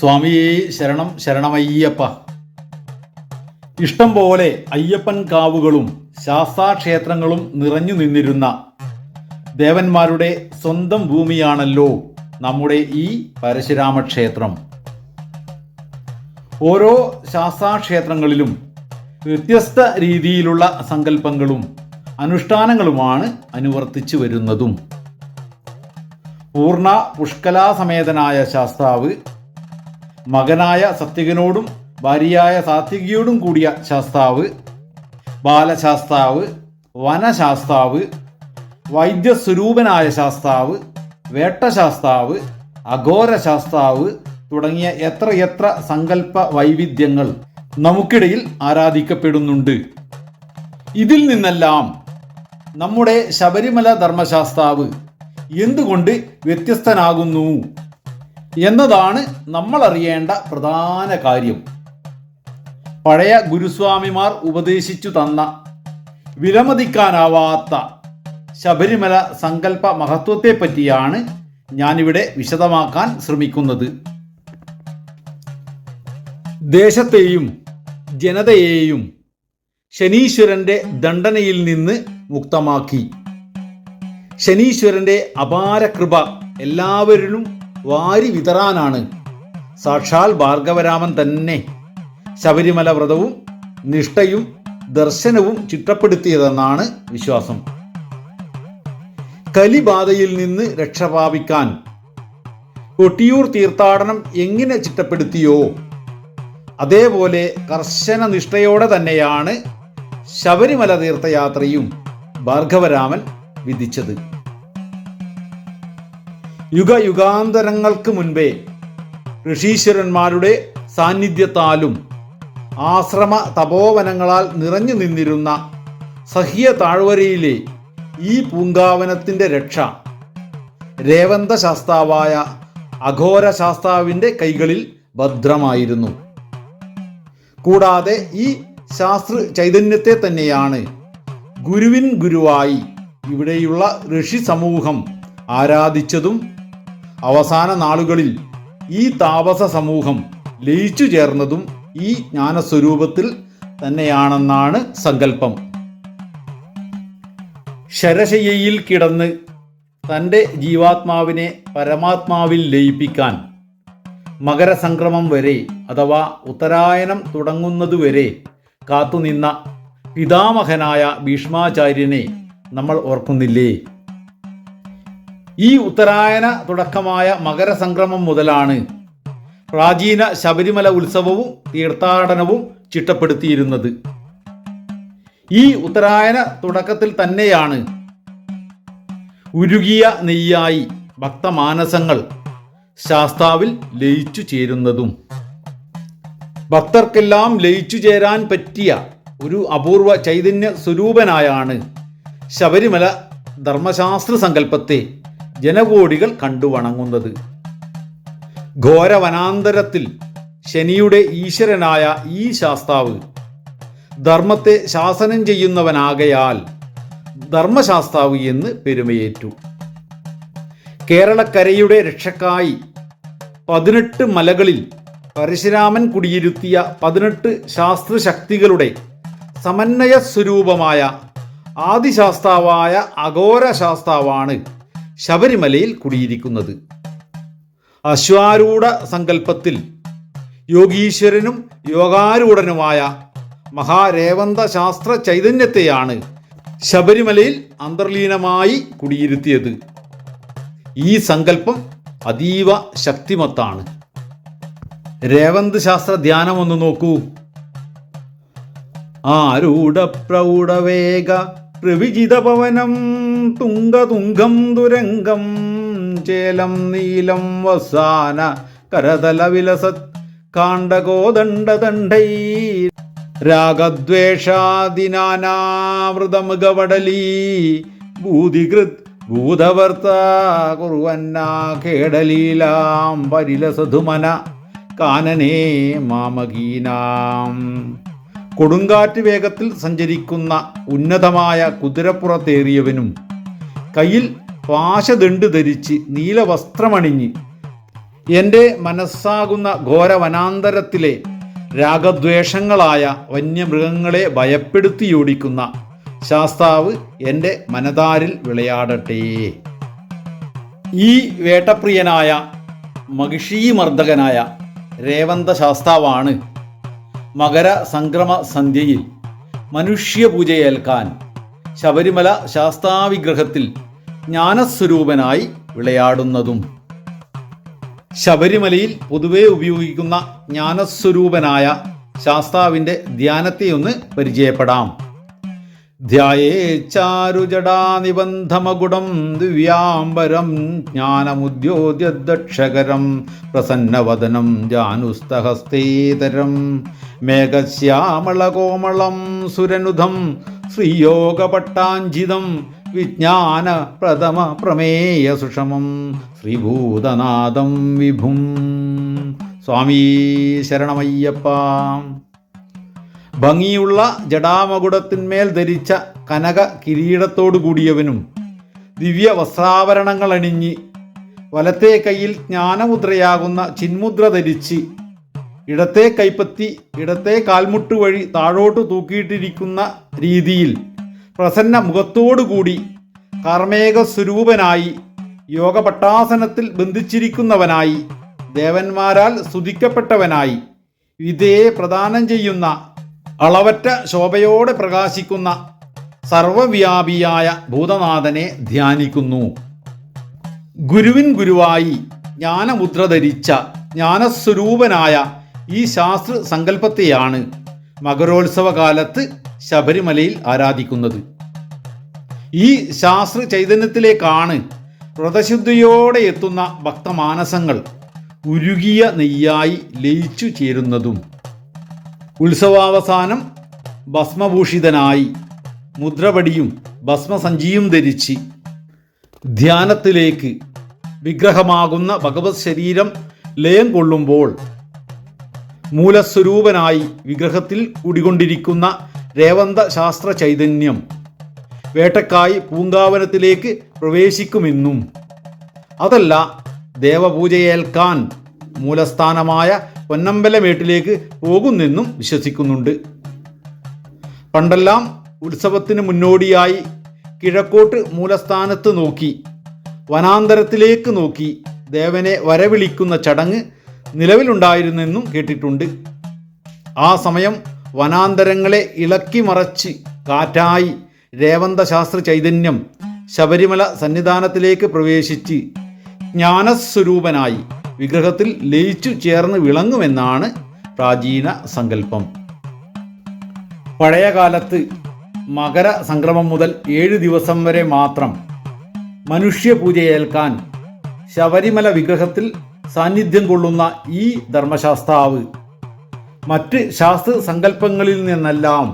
സ്വാമിയേ ശരണം ശരണമയ്യപ്പ. ഇഷ്ടം പോലെ അയ്യപ്പൻ കാവുകളും ശാസ്താക്ഷേത്രങ്ങളും നിറഞ്ഞു നിന്നിരുന്ന ദേവന്മാരുടെ സ്വന്തം ഭൂമിയാണല്ലോ നമ്മുടെ ഈ പരശുരാമ ക്ഷേത്രം ഓരോ ശാസ്താക്ഷേത്രങ്ങളിലും വ്യത്യസ്ത രീതിയിലുള്ള സങ്കല്പങ്ങളും അനുഷ്ഠാനങ്ങളുമാണ് അനുവർത്തിച്ചു വരുന്നതും. പൂർണ പുഷ്കലാസമേതനായ ശാസ്താവ് മകനായ സത്യകനോടും ഭാര്യയായ സാത്വികിയോടും കൂടിയ ശാസ്താവ് ബാലശാസ്താവ് വനശാസ്താവ് വൈദ്യസ്വരൂപനായ ശാസ്താവ് വേട്ടശാസ്താവ് അഘോരശാസ്താവ് തുടങ്ങിയ എത്രയെത്ര സങ്കല്പ വൈവിധ്യങ്ങൾ നമുക്കിടയിൽ ആരാധിക്കപ്പെടുന്നുണ്ട്. ഇതിൽ നിന്നെല്ലാം നമ്മുടെ ശബരിമല ധർമ്മശാസ്താവ് എന്തുകൊണ്ട് വ്യത്യസ്തനാകുന്നു? എന്നതാണ് നമ്മൾ അറിയേണ്ട പ്രധാന കാര്യം. പഴയ ഗുരുസ്വാമിമാർ ഉപദേശിച്ചു തന്ന വിലമതിക്കാനാവാത്ത ശബരിമല സങ്കല്പ മഹത്വത്തെ പറ്റിയാണ് ഞാനിവിടെ വിശദമാക്കാൻ ശ്രമിക്കുന്നത്. ദേശത്തെയും ജനതയെയും ശനീശ്വരന്റെ ദണ്ഡനയിൽ നിന്ന് മുക്തമാക്കി. ശനീശ്വരന്റെ അപാര കൃപ എല്ലാവരിലും വാരി വിതറാനാണ്. സാക്ഷാൽ ഭാർഗവരാമൻ തന്നെ ശബരിമല വ്രതവും നിഷ്ഠയും ദർശനവും ചിട്ടപ്പെടുത്തിയതെന്നാണ് വിശ്വാസം. കലിബാധയിൽ നിന്ന് രക്ഷപാപിക്കാൻ കൊട്ടിയൂർ തീർത്ഥാടനം എങ്ങനെ ചിട്ടപ്പെടുത്തിയോ? അതേപോലെ കർശന നിഷ്ഠയോടെ തന്നെയാണ് ശബരിമല തീർത്ഥയാത്രയും ഭാർഗവരാമൻ വിധിച്ചത്. യുഗയുഗാന്തരങ്ങൾക്ക് മുൻപേ ഋഷീശ്വരന്മാരുടെ സാന്നിധ്യത്താലും ആശ്രമ തപോവനങ്ങളാൽ നിറഞ്ഞു നിന്നിരുന്ന സഹ്യ താഴ്വരയിലെ ഈ പൂങ്കാവനത്തിന്റെ രക്ഷ രേവന്ത ശാസ്താവായ അഘോര ശാസ്താവിന്റെ കൈകളിൽ ഭദ്രമായിരുന്നു. കൂടാതെ ഈ ശാസ്ത്ര ചൈതന്യത്തെ തന്നെയാണ് ഗുരുവിൻ ഗുരുവായി ഇവിടെയുള്ള ഋഷി സമൂഹം ആരാധിച്ചതും അവസാന നാളുകളിൽ ഈ താപസ സമൂഹം ലയിച്ചു ചേർന്നതും ഈ ജ്ഞാനസ്വരൂപത്തിൽ തന്നെയാണെന്നാണ് സങ്കല്പം. ശരശയ്യയിൽ കിടന്ന് തന്റെ ജീവാത്മാവിനെ പരമാത്മാവിൽ ലയിപ്പിക്കാൻ മകരസംക്രമം വരെ അഥവാ ഉത്തരായനം തുടങ്ങുന്നതുവരെ കാത്തുനിന്ന പിതാമഹനായ ഭീഷ്മാചാര്യനെ നമ്മൾ ഓർക്കുന്നില്ലേ? ഈ ഉത്തരായന തുടക്കമായ മകരസംക്രമം മുതലാണ് പ്രാചീന ശബരിമല ഉത്സവവും തീർത്ഥാടനവും ചിട്ടപ്പെടുത്തിയിരുന്നത്. ഈ ഉത്തരായന തുടക്കത്തിൽ തന്നെയാണ് ഉരുകിയ നെയ്യായി ഭക്തമാനസങ്ങൾ ശാസ്താവിൽ ലയിച്ചു ചേരുന്നതും. ഭക്തർക്കെല്ലാം ലയിച്ചു ചേരാൻ പറ്റിയ ഒരു അപൂർവ ചൈതന്യ സ്വരൂപനായാണ് ശബരിമല ധർമ്മശാസ്ത്ര സങ്കല്പത്തെ ജനകോടികൾ കണ്ടു വണങ്ങുന്നത്. ഘോരവനാന്തരത്തിൽ ശനിയുടെ ഈശ്വരനായ ഈ ശാസ്താവ് ധർമ്മത്തെ ശാസനം ചെയ്യുന്നവനാകയാൽ ധർമ്മശാസ്താവ് എന്ന് പെരുമയേറ്റു. കേരളക്കരയുടെ രക്ഷക്കായി പതിനെട്ട് മലകളിൽ പരശുരാമൻ കുടിയിരുത്തിയ പതിനെട്ട് ശാസ്ത്രശക്തികളുടെ സമന്വയ സ്വരൂപമായ ആദിശാസ്താവായ അഘോര ശാസ്താവാണ് ശബരിമലയിൽ കുടിയിരിക്കുന്നത്. അശ്വാരൂഢ സങ്കല്പത്തിൽ യോഗീശ്വരനും യോഗാരൂഢനുമായ മഹാരേവന്ത ശാസ്ത്ര ചൈതന്യത്തെയാണ് ശബരിമലയിൽ അന്തർലീനമായി കുടിയിരുത്തിയത്. ഈ സങ്കല്പം അതീവ ശക്തിമത്താണ്. രേവന്ത് ശാസ്ത്ര ധ്യാനം ഒന്ന് നോക്കൂ. ആരൂഢ പ്രൗഢവേഗ പ്രവിജിത പവനം തുംഗതുംഗം ദുരംഗം ചേലം നീലം വസാന കരതല വിലസത് കാണ്ഡകോദണ്ഡദണ്ഡൈ രാഗദ്വേഷാദിനാനാമൃതമുഖവടലീ ഭൂതികൃത് ഭൂതവർത്ത കുറുവന്ന കേടലീലാം പരിലസധുമന കാനനേ മാമകീനാം കൊടുങ്കാറ്റ് വേഗത്തിൽ സഞ്ചരിക്കുന്ന ഉന്നതമായ കുതിരപ്പുറത്തേറിയവനും കയ്യിൽ പാശദണ്ട് ധരിച്ച് നീലവസ്ത്രമണിഞ്ഞ് എന്റെ മനസ്സാകുന്ന ഘോരവനാന്തരത്തിലെ രാഗദ്വേഷങ്ങളായ വന്യമൃഗങ്ങളെ ഭയപ്പെടുത്തിയോടിക്കുന്ന ശാസ്താവ് എന്റെ മനതാരിൽ വിളയാടട്ടെ. ഈ വേട്ടപ്രിയനായ മഹിഷീമർദ്ദകനായ രേവന്ത ശാസ്താവാണ് മകര സംക്രമ സന്ധ്യയിൽ മനുഷ്യപൂജയേൽക്കാൻ ശബരിമല ശാസ്താവിഗ്രഹത്തിൽ ജ്ഞാനസ്വരൂപനായി വിളയാടുന്നതും. ശബരിമലയിൽ പൊതുവെ ഉപയോഗിക്കുന്ന ജ്ഞാനസ്വരൂപനായ ശാസ്താവിന്റെ ധ്യാനത്തെയൊന്ന് പരിചയപ്പെടാം. ധ്യായേ ചാരുജടാനിബന്ധമകുടം ദിവ്യാംബരം ജ്ഞാനമുദ്യോദ്യദക്ഷകരം പ്രസന്നവദനം ജാനുസ്തഹസ്തേതരം മേഘശ്യാമളകോമളം സുരനുധം ശ്രീയോഗപട്ടാഞ്ചിതം വിജ്ഞാന പ്രഥമ പ്രമേയ സുഷമം ശ്രീഭൂതനാഥം വിഭും സ്വാമീ ശരണമയ്യപ്പ. ഭംഗിയുള്ള ജടാമകുടത്തിന്മേൽ ധരിച്ച കനക കിരീടത്തോടു കൂടിയവനും ദിവ്യ വസ്ത്രാവരണങ്ങൾ അണിഞ്ഞ് വലത്തെ കൈയിൽ ജ്ഞാനമുദ്രയാകുന്ന ചിന്മുദ്ര ധരിച്ച് ഇടത്തെ കൈപ്പത്തി ഇടത്തെ കാൽമുട്ട് വഴി താഴോട്ട് തൂക്കിയിട്ടിരിക്കുന്ന രീതിയിൽ പ്രസന്ന മുഖത്തോടുകൂടി കർമ്മേക സ്വരൂപനായി യോഗപട്ടാസനത്തിൽ ബന്ധിച്ചിരിക്കുന്നവനായി ദേവന്മാരാൽ സ്തുതിക്കപ്പെട്ടവനായി വിധയെ പ്രദാനം ചെയ്യുന്ന അളവറ്റ ശോഭയോടെ പ്രകാശിക്കുന്ന സർവവ്യാപിയായ ഭൂതനാഥനെ ധ്യാനിക്കുന്നു. ഗുരുവിൻ ഗുരുവായി ജ്ഞാനമുദ്ര ധരിച്ച ജ്ഞാനസ്വരൂപനായ ഈ ശാസ്ത്ര സങ്കല്പത്തെയാണ് മകരോത്സവ കാലത്ത് ശബരിമലയിൽ ആരാധിക്കുന്നത്. ഈ ശാസ്ത്ര ചൈതന്യത്തിലേക്കാണ് വ്രതശുദ്ധിയോടെ എത്തുന്ന ഭക്തമാനസങ്ങൾ ഉരുകിയ നെയ്യായി ലയിച്ചു ചേരുന്നതും. ഉത്സവാവസാനം ഭസ്മഭൂഷിതനായി മുദ്രപടിയും ഭസ്മസഞ്ചിയും ധരിച്ച് ധ്യാനത്തിലേക്ക് വിഗ്രഹമാകുന്ന ഭഗവത് ശരീരം ലയം കൊള്ളുമ്പോൾ മൂലസ്വരൂപനായി വിഗ്രഹത്തിൽ കൂടികൊണ്ടിരിക്കുന്ന രേവന്ത ശാസ്ത്ര ചൈതന്യം വേട്ടക്കായി പൂങ്കാവനത്തിലേക്ക് പ്രവേശിക്കുമെന്നും അതല്ല ദേവപൂജയേൽക്കാൻ മൂലസ്ഥാനമായ പൊന്നമ്പലമേട്ടിലേക്ക് പോകുന്നെന്നും വിശ്വസിക്കുന്നുണ്ട്. പണ്ടെല്ലാം ഉത്സവത്തിന് മുന്നോടിയായി കിഴക്കോട്ട് മൂലസ്ഥാനത്ത് നോക്കി വനാന്തരത്തിലേക്ക് നോക്കി ദേവനെ വരവിളിക്കുന്ന ചടങ്ങ് നിലവിലുണ്ടായിരുന്നെന്നും കേട്ടിട്ടുണ്ട്. ആ സമയം വനാന്തരങ്ങളെ ഇളക്കി മറച്ച് കാറ്റായി രേവന്ത ശാസ്ത്ര ചൈതന്യം ശബരിമല സന്നിധാനത്തിലേക്ക് പ്രവേശിച്ച് ജ്ഞാനസ്വരൂപനായി വിഗ്രഹത്തിൽ ലയിച്ചു ചേർന്ന് വിളങ്ങുമെന്നാണ് പ്രാചീന സങ്കല്പം. പഴയകാലത്ത് മകര സംക്രമം മുതൽ ഏഴ് ദിവസം വരെ മാത്രം മനുഷ്യപൂജയേൽക്കാൻ ശബരിമല വിഗ്രഹത്തിൽ സാന്നിധ്യം കൊള്ളുന്ന ഈ ധർമ്മശാസ്താവ് മറ്റ് ശാസ്ത്ര സങ്കല്പങ്ങളിൽ നിന്നെല്ലാം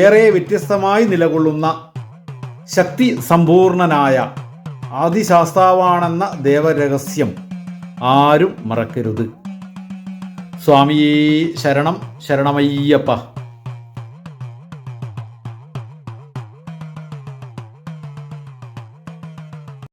ഏറെ വ്യത്യസ്തമായി നിലകൊള്ളുന്ന ശക്തി സമ്പൂർണനായ ആദിശാസ്താവാണെന്ന ദേവരഹസ്യം. ആരും മറക്കരുത്. സ്വാമിയേ ശരണം ശരണമയ്യപ്പ.